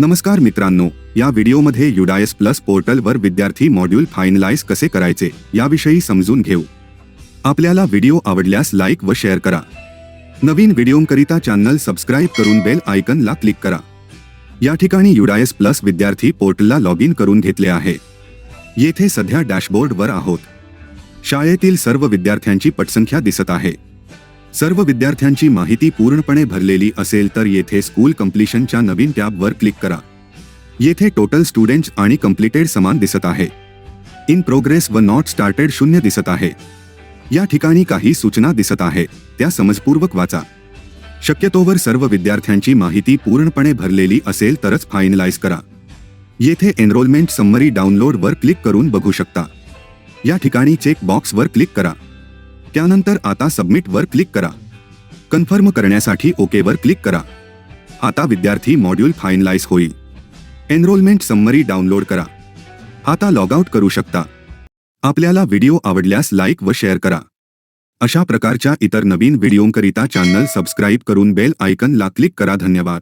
नमस्कार मित्रांनो या व्हिडिओमध्ये युडायस प्लस पोर्टलवर विद्यार्थी मॉड्यूल फायनलाइज कसे करायचे याविषयी समजून घेऊ. आपल्याला व्हिडिओ आवडल्यास लाईक व शेअर करा. नवीन व्हिडिओंकरिता चॅनल सबस्क्राईब करून बेल आयकनला क्लिक करा. या ठिकाणी युडायस प्लस विद्यार्थी पोर्टलला लॉग इन करून घेतले आहे. येथे सध्या डॅशबोर्डवर आहोत. शाळेतील सर्व विद्यार्थ्यांची पटसंख्या दिसत आहे. सर्व विद्यार्थ्यांची माहिती पूर्णपणे भरलेली असेल तर येथे स्कूल कम्प्लिशनच्या नवीन टॅबवर क्लिक करा. येथे टोटल स्टुडंट्स आणि कम्प्लिटेड समान दिसत आहे. इन प्रोग्रेस व नॉट स्टार्टेड शून्य दिसत आहे. या ठिकाणी काही सूचना दिसत आहे त्या समजपूर्वक वाचा. शक्यतोवर सर्व विद्यार्थ्यांची माहिती पूर्णपणे भरलेली असेल तरच फायनलाइज करा. येथे एनरोलमेंट समरी डाउनलोडवर क्लिक करून बघू शकता. या ठिकाणी चेक बॉक्सवर क्लिक करा. त्यानंतर आता सबमिटवर क्लिक करा. कन्फर्म करण्यासाठी ओकेवर क्लिक करा. आता विद्यार्थी मॉड्यूल फायनलाइज होईल. एनरोलमेंट समरी डाउनलोड करा. आता लॉग आउट करू शकता. आपल्याला व्हिडिओ आवडल्यास लाईक व शेअर करा. अशा प्रकारच्या इतर नवीन व्हिडिओंकरिता चॅनल सबस्क्राईब करून बेल आयकनला क्लिक करा. धन्यवाद.